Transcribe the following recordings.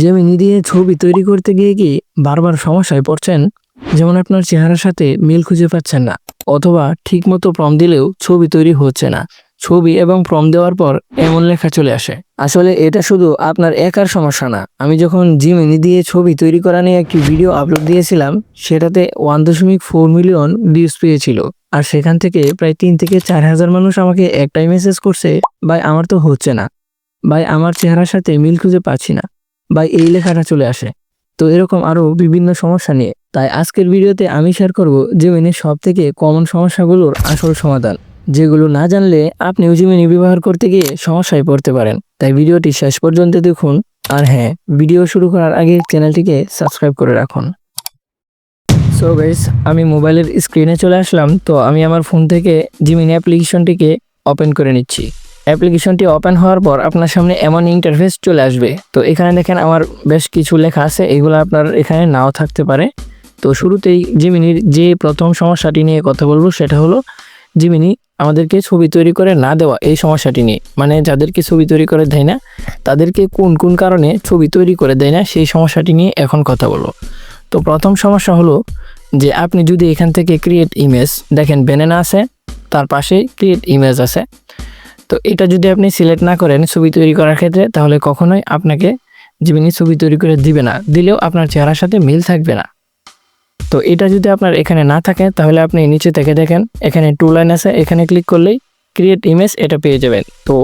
Gemini দিয়ে ছবি তৈরি করতে গিয়ে কি বারবার সমস্যায় পড়ছেন? যেমন আপনার চেহারার সাথে মিল খুঁজে পাচ্ছেন না, অথবা ঠিকমতো প্রম দিলেও ছবি তৈরি হচ্ছে না। ছবি এবং প্রম দেওয়ার পর এমন লেখা চলে আসে। আসলে এটা শুধু আপনার একার সমস্যা না। আমি যখন জিমিনি দিয়ে ছবি তৈরি করা নিয়ে একটি ভিডিও আপলোড দিয়েছিলাম, সেটাতে ওয়ান দশমিক ফোর মিলিয়ন ভিউজ পেয়েছিল। আর সেখান থেকে প্রায় তিন থেকে চার হাজার মানুষ আমাকে একটাই মেসেজ করছে, ভাই, আমার তো হচ্ছে না। ভাই, আমার চেহারার সাথে মিল খুঁজে পাচ্ছি না। বা এই লেখাটা চলে আসে। তো এরকম আরও বিভিন্ন সমস্যা নিয়ে। তাই আজকের ভিডিওতে আমি শেয়ার করব জিমিনির সব থেকে কমন সমস্যাগুলোর আসল সমাধান। যেগুলো না জানলে আপনিও জিমিনি ব্যবহার করতে গিয়ে সমস্যায় পড়তে পারেন। তাই ভিডিওটি শেষ পর্যন্ত দেখুন। আর হ্যাঁ ভিডিও শুরু করার আগে চ্যানেলটিকে সাবস্ক্রাইব করে রাখুন। সো গাইস আমি মোবাইলের স্ক্রিনে চলে আসলাম। তো আমি আমার ফোন থেকে জিমিনি অ্যাপ্লিকেশনটিকে ওপেন করে নিচ্ছি। অ্যাপ্লিকেশনটি ওপেন হওয়ার পর আপনার সামনে এমন ইন্টারফেস চলে আসবে। তো এখানে দেখেন আমার বেশ কিছু লেখা আছে, এগুলো আপনার এখানে নাও থাকতে পারে। তো শুরুতেই জিমিনির যে প্রথম সমস্যাটি নিয়ে কথা বলব সেটা হলো জিমিনি আমাদেরকে ছবি তৈরি করে না দেওয়া এই সমস্যাটি নিয়ে। মানে যাদেরকে ছবি তৈরি করে দেয় না, তাদেরকে কোন কোন কারণে ছবি তৈরি করে দেয় না সেই সমস্যাটি নিয়ে এখন কথা বলব। তো প্রথম সমস্যা হলো যে আপনি যদি এখান থেকে ক্রিয়েট ইমেজ দেখেন বেনেনা আছে, তার পাশে ক্রিয়েট ইমেজ আছে। তো এটা যদি আপনি সিলেক্ট না করেন ছবি তৈরি করার ক্ষেত্রে, তাহলে কখনোই আপনাকে জিমিনি ছবি তৈরি করে দিবে না। দিলেও আপনার চেহারার সাথে মিল থাকবে না। তো এটা যদি আপনার এখানে না থাকে, তাহলে আপনি নিচে থেকে দেখেন, এখানে টু লাইন আছে, এখানে ক্লিক করলেই ক্রিয়েট ইমেজ এটা পেয়ে যাবেন। তো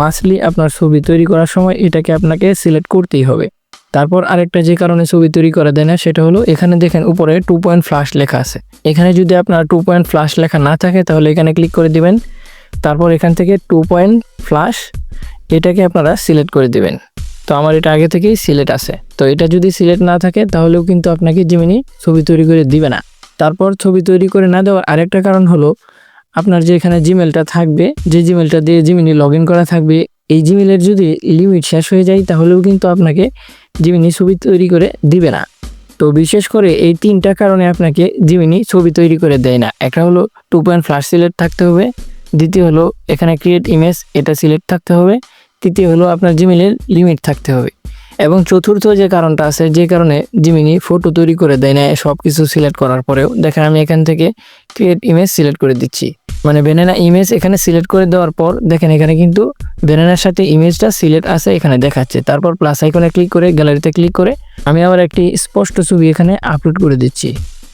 মাসলি আপনার ছবি তৈরি করার সময় এটাকে আপনাকে সিলেক্ট করতেই হবে। তারপর আরেকটা যে কারণে ছবি তৈরি করে দেয় না, সেটা হলো এখানে দেখেন উপরে টু পয়েন্ট ফ্লাশ লেখা আছে। এখানে যদি আপনার টু পয়েন্ট ফ্লাশ লেখা না থাকে, তাহলে এখানে ক্লিক করে দিবেন তারপর এখান থেকে টু পয়েন্ট ফ্লাশ এটাকে আপনারা সিলেক্ট করে দিবেন। তো আমার এটা আগে থেকেই সিলেক্ট আছে। তো এটা যদি সিলেক্ট না থাকে, তাহলেও কিন্তু আপনাকে জিমিনি ছবি তৈরি করে দিবে না। তারপর ছবি তৈরি করে না দেওয়ার আরেকটা কারণ হলো, আপনার যে এখানে জিমেলটা থাকবে, যে জিমেলটা দিয়ে জিমিনি লগ করা থাকবে, এই জিমেলের যদি লিমিট শেষ হয়ে যায়, তাহলেও কিন্তু আপনাকে জিমিনি ছবি তৈরি করে দিবে না। তো বিশেষ করে এই তিনটা কারণে আপনাকে জিমিনি ছবি তৈরি করে দেয় না। একটা হলো টু পয়েন্ট ফ্লাশ সিলেট থাকতে হবে দ্বিতীয় হলো এখানে ক্রিয়েট ইমেজ এটা সিলেক্ট থাকতে হবে। তৃতীয় হলো আপনার জিমেলের লিমিট থাকতে হবে। এবং চতুর্থ যে কারণটা আছে, যে কারণে জিমিনি ফটো তৈরি করে দেয় না সব কিছু সিলেক্ট করার পরেও। দেখেন আমি এখান থেকে ক্রিয়েট ইমেজ সিলেক্ট করে দিচ্ছি। মানে বেনানা ইমেজ এখানে সিলেক্ট করে দেওয়ার পর, দেখেন এখানে কিন্তু বেনানার সাথে ইমেজটা সিলেক্ট আছে, এখানে দেখাচ্ছে। তারপর প্লাস আইকনে ক্লিক করে গ্যালারিতে ক্লিক করে, আমি আবার একটি স্পষ্ট ছবি এখানে আপলোড করে দিচ্ছি।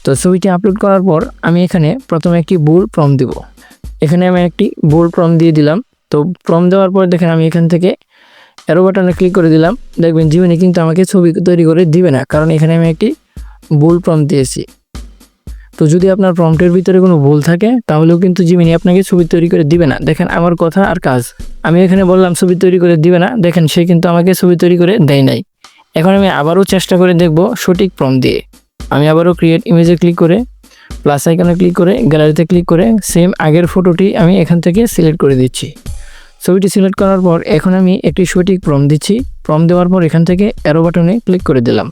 তো ছবিটি আপলোড করার পর, আমি এখানে প্রথমে একটি বোল্ড ফর্ম দিব। এখানে আমি একটি বোল প্রম দিয়ে দিলাম। তো প্রম দেওয়ার পর দেখেন আমি এখান থেকে অ্যারো বাটনে ক্লিক করে দিলাম। দেখবেন জীবনে কিন্তু আমাকে ছবি তৈরি করে দিবে না। কারণ এখানে আমি একটি বোল প্রম দিয়েছি। তো যদি আপনার প্রম্পটের ভিতরে কোনো ভুল থাকে, তাহলেও কিন্তু জিমিনি আপনাকে ছবি তৈরি করে দিবে না। দেখেন আমার কথা আর কাজ। আমি এখানে বললাম ছবি তৈরি করে দিবে না। দেখেন সে কিন্তু আমাকে ছবি তৈরি করে দেয় নাই। এখন আমি আবারও চেষ্টা করে দেখব সঠিক প্রম দিয়ে। আমি আবারও ক্রিয়েট ইমেজে ক্লিক করে প্লাস আইকনে ক্লিক করে গ্যালারিতে ক্লিক করে সেম আগের ফটোটি আমি এখান থেকে সিলেক্ট করে দিচ্ছি। ছবিটি সিলেক্ট করার পর এখন আমি একটি সঠিক প্রম দিচ্ছি। প্রম দেওয়ার পর এখান থেকে অ্যারো বাটনে ক্লিক করে দিলাম।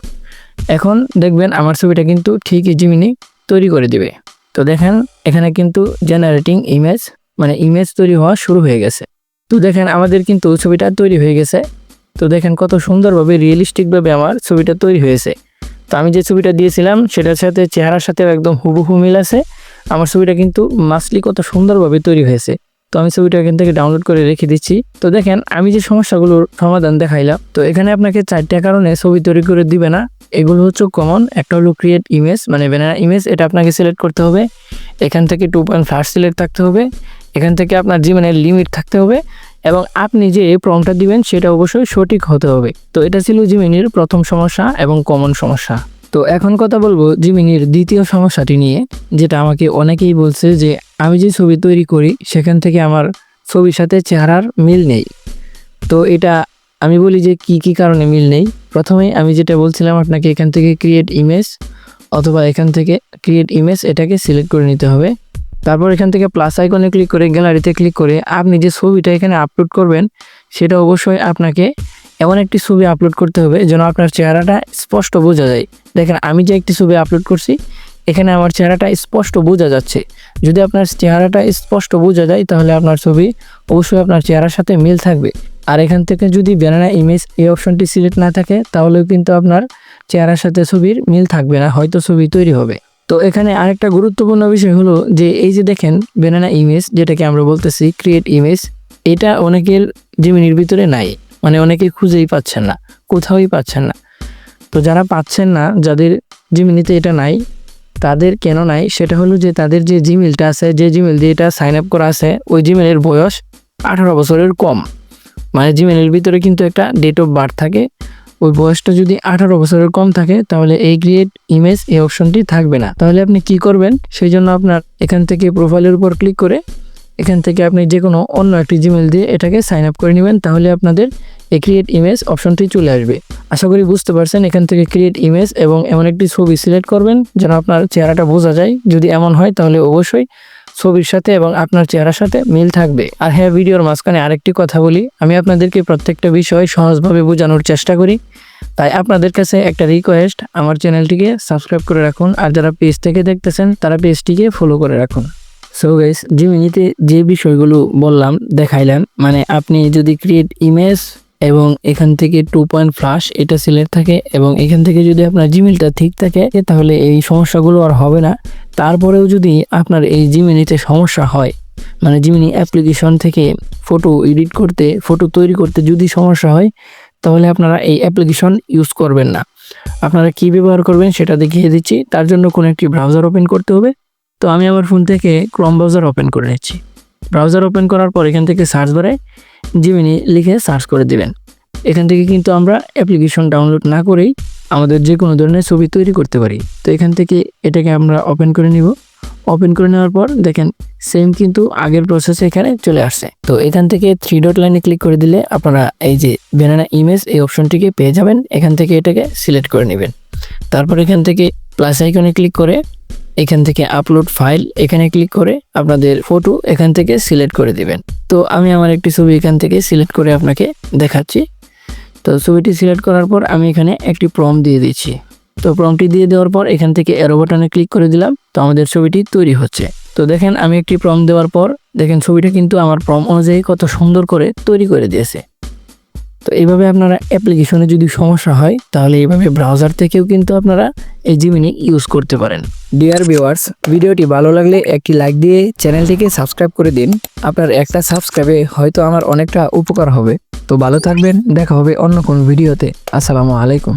এখন দেখবেন আমার ছবিটা কিন্তু ঠিকই জিমিনি তৈরি করে দিবে। তো দেখেন এখানে কিন্তু জেনারেটিং ইমেজ মানে ইমেজ তৈরি হওয়া শুরু হয়ে গেছে। তো দেখেন আমাদের কিন্তু ছবিটা তৈরি হয়ে গেছে। তো দেখেন কত সুন্দরভাবে রিয়েলিস্টিকভাবে আমার ছবিটা তৈরি হয়েছে। তো আমি যে ছবিটা দিয়েছিলাম, সেটার সাথে চেহারার সাথে একদম হুবহু মিল আছে। আমার ছবিটা কিন্তু মাসলি কত সুন্দরভাবে তৈরি হয়েছে। তো আমি ছবিটা এখান থেকে ডাউনলোড করে রেখে দিচ্ছি। তো দেখেন, আমি যে সমস্যাগুলোর সমাধান দেখাইলাম, তো এখানে আপনাকে চারটা কারণে ছবি তৈরি করে দিবে না। এগুলো হচ্ছে কমন একটা হলো ক্রিয়েট ইমেজ মানে ব্যানার ইমেজ এটা আপনাকে সিলেক্ট করতে হবে। এখান থেকে টু পয়েন্ট ফার্স্ট সিলেক্ট থাকতে হবে। এখান থেকে আপনার জীবনের লিমিট থাকতে হবে। এবং আপনি যে প্রমটা দিবেন, সেটা অবশ্যই সঠিক হতে হবে। তো এটা ছিল জিমিনির প্রথম সমস্যা এবং কমন সমস্যা। তো এখন কথা বলব জিমিনির দ্বিতীয় সমস্যাটি নিয়ে, যেটা আমাকে অনেকেই বলছে যে, আমি যে ছবি তৈরি করি, সেখান থেকে আমার ছবির সাথে চেহারার মিল নেই। তো এটা আমি বলি যে, কি কি কারণে মিল নেই? প্রথমেই আমি যেটা বলছিলাম আপনাকে, এখান থেকে ক্রিয়েট ইমেজ অথবা এখান থেকে ক্রিয়েট ইমেজ এটাকে সিলেক্ট করে নিতে হবে। তারপর এখান থেকে প্লাস আইকনে ক্লিক করে গ্যালারিতে ক্লিক করে আপনি যে ছবিটা এখানে আপলোড করবেন, সেটা অবশ্যই আপনাকে এমন একটি ছবি আপলোড করতে হবে যেন আপনার চেহারাটা স্পষ্ট বোঝা যায়। দেখেন, আমি যে একটি ছবি আপলোড করছি, এখানে আমার চেহারাটা স্পষ্ট বোঝা যাচ্ছে। যদি আপনার চেহারাটা স্পষ্ট বোঝা যায়, তাহলে আপনার ছবি অবশ্যই আপনার চেহারার সাথে মিল থাকবে। আর এখান থেকে যদি ব্যানানা ইমেজ এই অপশনটি সিলেক্ট না থাকে, তাহলেও কিন্তু আপনার চেহারার সাথে ছবির মিল থাকবে না, হয়তো ছবি তৈরি হবে। তো এখানে আরেকটা গুরুত্বপূর্ণ বিষয় হলো যে এই যে দেখেন বেনানা ইমেজ যেটাকে আমরা বলতেছি ক্রিয়েট ইমেজ এটা অনেকের জিমিনির ভিতরে নাই। মানে অনেকে খুঁজেই পাচ্ছেন না, কোথাওই পাচ্ছেন না। তো যারা পাচ্ছেন না, যাদের জিমিনিতে এটা নাই, তাদের কেন নাই? সেটা হলো যে তাদের যে জিমেলটা আছে, যে জিমেল দিয়ে এটা সাইন আপ করা আছে, ওই জিমেলের বয়স আঠারো বছরের কম। মানে জিমেলের ভিতরে কিন্তু একটা ডেট অফ বার্থ থাকে। ওই বয়সটা যদি আঠারো বছরের কম থাকে, তাহলে এই ক্রিয়েট ইমেজ এই অপশনটি থাকবে না। তাহলে আপনি কি করবেন? সেই জন্য আপনার এখান থেকে প্রোফাইলের উপর ক্লিক করে এখান থেকে আপনি যে কোনো অন্য একটি জিমেল দিয়ে এটাকে সাইন আপ করে নেবেন, তাহলে আপনাদের এই ক্রিয়েট ইমেজ অপশনটি চলে আসবে। আশা করি বুঝতে পারছেন, এখান থেকে ক্রিয়েট ইমেজ এবং এমন একটি ছবি সিলেক্ট করবেন, যেন আপনার চেহারাটা বোঝা যায়। যদি এমন হয়, তাহলে অবশ্যই ছবির সাথে এবং আপনার চেহারার সাথে মিল থাকবে। আর হ্যাঁ ভিডিওর মাঝখানে আরেকটি কথা বলি। আমি আপনাদেরকে প্রত্যেকটা বিষয় সহজভাবে বোঝানোর চেষ্টা করি। তাই আপনাদের কাছে একটা রিকোয়েস্ট আমার চ্যানেলটিকে সাবস্ক্রাইব করে রাখুন। আর যারা পেজ থেকে দেখতেছেন, তারা পেজটিকে ফলো করে রাখুন। সো গাইস জিমিনিতে যে বিষয়গুলো বললাম, দেখাইলাম মানে আপনি যদি ক্রিয়েট ইমেজ এবং এখান থেকে টু পয়েন্ট ফ্লাশ এটা সিলেক্ট থাকে এবং এখান থেকে যদি আপনার জিমেলটা ঠিক থাকে, তাহলে এই সমস্যাগুলো আর হবে না। তারপরেও যদি আপনার এই জিমিনিতে সমস্যা হয় মানে জিমিনি অ্যাপ্লিকেশন থেকে ফটো এডিট করতে ফটো তৈরি করতে যদি সমস্যা হয়, তাহলে আপনারা এই অ্যাপ্লিকেশন ইউজ করবেন না। আপনারা কি ব্যবহার করবেন সেটা দেখিয়ে দিচ্ছি। তার জন্য কোনো একটি ব্রাউজার ওপেন করতে হবে। তো আমি আমার ফোন থেকে ক্রম ব্রাউজার ওপেন করে নিচ্ছি। ব্রাউজার ওপেন করার পর এখান থেকে সার্চ বারে জিমিনি লিখে সার্চ করে দিবেন। এখান থেকে কিন্তু আমরা অ্যাপ্লিকেশন ডাউনলোড না করেই আমাদের যে কোনো ধরনের ছবি তৈরি করতে পারি। তো এখান থেকে এটাকে আমরা ওপেন করে নিব। ওপেন করে নেওয়ার পর দেখেন সেম কিন্তু আগের প্রসেস এখানে চলে আসছে। তো এখান থেকে থ্রি ডট লাইনে ক্লিক করে দিলে আপনারা এই যে বেনানা ইমেজ এই অপশনটিকে পেয়ে যাবেন। এখান থেকে এটাকে সিলেক্ট করে নেবেন। তারপর এখান থেকে প্লাস আইকনে ক্লিক করে এখান থেকে আপলোড ফাইল এখানে ক্লিক করে আপনাদের ফটো এখান থেকে সিলেক্ট করে দিবেন। তো আমি আমার একটি ছবি এখান থেকে সিলেক্ট করে আপনাকে দেখাচ্ছি। তো ছবিটি সিলেক্ট করার পর আমি এখানে একটি প্রম দিয়ে দিচ্ছি তো প্রমটি দিয়ে দেওয়ার পর এখান থেকে এরো বাটনে ক্লিক করে দিলাম, তো আমাদের ছবিটি তৈরি হচ্ছে। তো দেখেন আমি একটি প্রম দেওয়ার পর, দেখেন ছবিটা কিন্তু আমার প্রম অনুযায়ী কত সুন্দর করে তৈরি করে দিয়েছে। তো এইভাবে আপনারা অ্যাপ্লিকেশনে যদি সমস্যা হয়, তাহলে এইভাবে ব্রাউজার থেকেও কিন্তু আপনারা এই জিমিনি ইউজ করতে পারেন। ডিয়ার ভিউয়ার্স ভিডিওটি ভালো লাগলে একটি লাইক দিয়ে চ্যানেলটিকে সাবস্ক্রাইব করে দিন। আপনার একটা সাবস্ক্রাইবে হয়তো আমার অনেকটা উপকার হবে। তো ভালো থাকবেন, দেখা হবে অন্য কোনো ভিডিওতে। আসসালামু আলাইকুম।